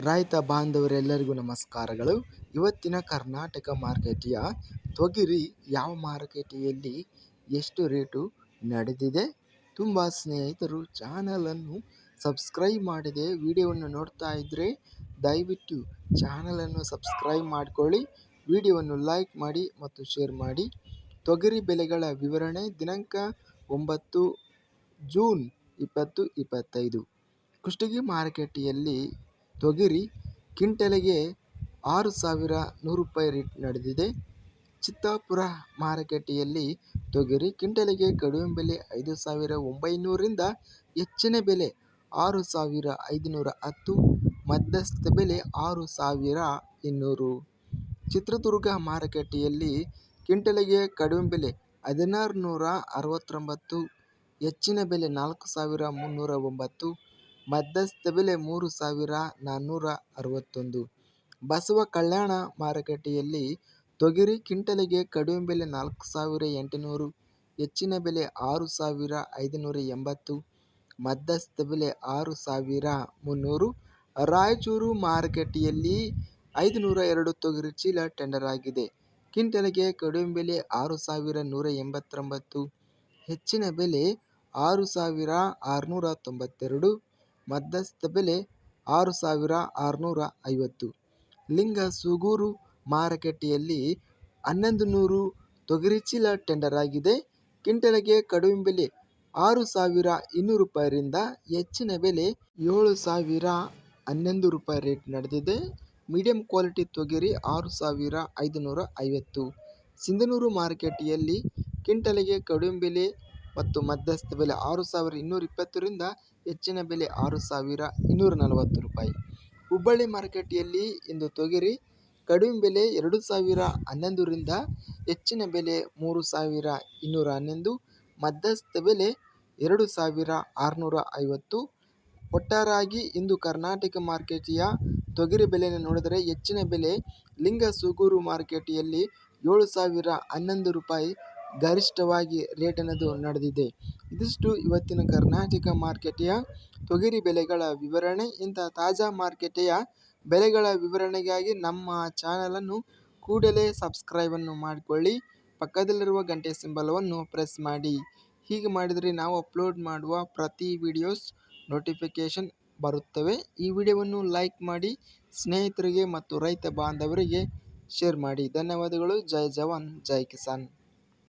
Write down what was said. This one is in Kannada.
ರೈತ ಬಾಂಧವರೆಲ್ಲರಿಗೂ ನಮಸ್ಕಾರಗಳು. ಇವತ್ತಿನ ಕರ್ನಾಟಕ ಮಾರ್ಕೆಟಿಯ ತೊಗರಿ ಯಾವ ಮಾರುಕಟ್ಟೆಯಲ್ಲಿ ಎಷ್ಟು ರೇಟು ನಡೆದಿದೆ? ತುಂಬ ಸ್ನೇಹಿತರು ಚಾನಲನ್ನು ಸಬ್ಸ್ಕ್ರೈಬ್ ಮಾಡಿದೆ ವಿಡಿಯೋವನ್ನು ನೋಡ್ತಾ ಇದ್ದರೆ ದಯವಿಟ್ಟು ಚಾನಲನ್ನು ಸಬ್ಸ್ಕ್ರೈಬ್ ಮಾಡಿಕೊಳ್ಳಿ. ವಿಡಿಯೋವನ್ನು ಲೈಕ್ ಮಾಡಿ ಮತ್ತು ಶೇರ್ ಮಾಡಿ. ತೊಗರಿ ಬೆಲೆಗಳ ವಿವರಣೆ ದಿನಾಂಕ ಒಂಬತ್ತು ಜೂನ್ ಇಪ್ಪತ್ತು ಇಪ್ಪತ್ತೈದು. ಕುಷ್ಟಗಿ ಮಾರುಕಟ್ಟೆಯಲ್ಲಿ ತೊಗರಿ ಕ್ವಿಂಟಲಿಗೆ ಆರು ಸಾವಿರ ನೂರು ರೂಪಾಯಿ ರೇಟ್ ನಡೆದಿದೆ. ಚಿತ್ತಾಪುರ ಮಾರುಕಟ್ಟೆಯಲ್ಲಿ ತೊಗರಿ ಕ್ವಿಂಟಲಿಗೆ ಕಡಿಮೆ ಬೆಲೆ ಐದು ಸಾವಿರ ಒಂಬೈನೂರರಿಂದ ಹೆಚ್ಚಿನ ಬೆಲೆ ಆರು ಸಾವಿರ ಐದುನೂರ ಹತ್ತು, ಮಧ್ಯಸ್ಥ ಬೆಲೆ ಆರು ಸಾವಿರ ಇನ್ನೂರು. ಚಿತ್ರದುರ್ಗ ಮಾರುಕಟ್ಟೆಯಲ್ಲಿ ಕ್ವಿಂಟಲಿಗೆ ಕಡಿಮೆ ಬೆಲೆ ಹದಿನಾರು ನೂರ ಅರವತ್ತೊಂಬತ್ತು, ಹೆಚ್ಚಿನ ಬೆಲೆ ನಾಲ್ಕು ಸಾವಿರ ಮುನ್ನೂರ ಒಂಬತ್ತು ಮಧ್ಯಸ್ಥ ಬೆಲೆ ಮೂರು ಸಾವಿರ ನಾನ್ನೂರ ಅರವತ್ತೊಂದು. ಬಸವ ಕಲ್ಯಾಣ ಮಾರುಕಟ್ಟೆಯಲ್ಲಿ ತೊಗರಿ ಕ್ವಿಂಟಲಿಗೆ ಕಡಿಮೆ ಬೆಲೆ ನಾಲ್ಕು ಸಾವಿರ ಎಂಟುನೂರು, ಹೆಚ್ಚಿನ ಬೆಲೆ ಆರು ಸಾವಿರ ಐದುನೂರ ಎಂಬತ್ತು ಮಧ್ಯಸ್ಥ ಬೆಲೆ ಆರು ಸಾವಿರ ಮುನ್ನೂರು. ರಾಯಚೂರು ಮಾರುಕಟ್ಟೆಯಲ್ಲಿ ಐದುನೂರ ಎರಡು ತೊಗರಿ ಚೀಲ ಟೆಂಡರ್ ಆಗಿದೆ. ಕ್ವಿಂಟಲಿಗೆ ಕಡಿಮೆ ಬೆಲೆ ಆರು ಸಾವಿರ ನೂರ ಎಂಬತ್ತೊಂಬತ್ತು, ಹೆಚ್ಚಿನ ಬೆಲೆ ಆರು ಸಾವಿರ ಆರುನೂರ ತೊಂಬತ್ತೆರಡು. ಮಧ್ಯಸ್ಥ ಬೆಲೆ ಆರು ಸಾವಿರ ಆರುನೂರ ಐವತ್ತು ಲಿಂಗ ಸೂಗೂರು ಮಾರುಕಟ್ಟೆಯಲ್ಲಿ ಹನ್ನೊಂದು ನೂರು ತೊಗರಿ ಚೀಲ ಟೆಂಡರ್ ಆಗಿದೆ. ಕಿಂಟಲಿಗೆ ಕಡಿಮೆ ಬೆಲೆ ಆರು ಸಾವಿರ ಇನ್ನೂರು ರೂಪಾಯಿರಿಂದ ಹೆಚ್ಚಿನ ಬೆಲೆ ಏಳು ಸಾವಿರ ಹನ್ನೊಂದು ರೂಪಾಯಿ ರೇಟ್ ನಡೆದಿದೆ. ಮೀಡಿಯಂ ಕ್ವಾಲಿಟಿ ತೊಗರಿ ಆರು ಸಾವಿರ ಐದುನೂರ ಐವತ್ತು ಸಿಂಧನೂರು ಮಾರುಕಟ್ಟೆಯಲ್ಲಿ ಕ್ವಿಂಟಲ್ಗೆ ಕಡಿಮೆ ಬೆಲೆ ಮತ್ತು ಮಧ್ಯಸ್ಥ ಬೆಲೆ ಆರು ಸಾವಿರ ಇನ್ನೂರ ಇಪ್ಪತ್ತರಿಂದ ಹೆಚ್ಚಿನ ಬೆಲೆ ಆರು ಸಾವಿರ ಇನ್ನೂರ ನಲವತ್ತು ರೂಪಾಯಿ. ಹುಬ್ಬಳ್ಳಿ ಮಾರುಕಟ್ಟೆಯಲ್ಲಿ ಇಂದು ತೊಗರಿ ಕಡಿಮೆ ಬೆಲೆ ಎರಡು ಸಾವಿರ ಹನ್ನೊಂದರಿಂದ ಹೆಚ್ಚಿನ ಬೆಲೆ ಮೂರು ಸಾವಿರ ಇನ್ನೂರ ಹನ್ನೊಂದು ಮಧ್ಯಸ್ಥ ಬೆಲೆ ಎರಡು ಸಾವಿರ ಆರುನೂರ ಐವತ್ತು. ಒಟ್ಟಾರಾಗಿ ಇಂದು ಕರ್ನಾಟಕ ಮಾರ್ಕೆಟಿಯ ತೊಗರಿ ಬೆಲೆಯನ್ನು ನೋಡಿದರೆ ಹೆಚ್ಚಿನ ಬೆಲೆ ಲಿಂಗಸೂಗೂರು ಮಾರುಕಟ್ಟೆಯಲ್ಲಿ ಏಳು ಸಾವಿರ ಹನ್ನೊಂದು ರೂಪಾಯಿ ಗರಿಷ್ಠವಾಗಿ ರೇಟ್ ಅನ್ನೋದು ನಡೆದಿದೆ. ಇದಿಷ್ಟು ಇವತ್ತಿನ ಕರ್ನಾಟಕ ಮಾರ್ಕೆಟೆಯ ತೊಗರಿ ಬೆಲೆಗಳ ವಿವರಣೆ. ಇಂಥ ತಾಜಾ ಮಾರ್ಕೆಟೆಯ ಬೆಲೆಗಳ ವಿವರಣೆಗಾಗಿ ನಮ್ಮ ಚಾನಲನ್ನು ಕೂಡಲೇ ಸಬ್ಸ್ಕ್ರೈಬನ್ನು ಮಾಡಿಕೊಳ್ಳಿ. ಪಕ್ಕದಲ್ಲಿರುವ ಗಂಟೆ ಸಿಂಬಲವನ್ನು ಪ್ರೆಸ್ ಮಾಡಿ. ಹೀಗೆ ಮಾಡಿದರೆ ನಾವು ಅಪ್ಲೋಡ್ ಮಾಡುವ ಪ್ರತಿ ವಿಡಿಯೋಸ್ ನೋಟಿಫಿಕೇಷನ್ ಬರುತ್ತವೆ. ಈ ವಿಡಿಯೋವನ್ನು ಲೈಕ್ ಮಾಡಿ, ಸ್ನೇಹಿತರಿಗೆ ಮತ್ತು ರೈತ ಬಾಂಧವರಿಗೆ ಶೇರ್ ಮಾಡಿ. ಧನ್ಯವಾದಗಳು. ಜೈ ಜವಾನ್. ಜೈ ಕಿಸಾನ್.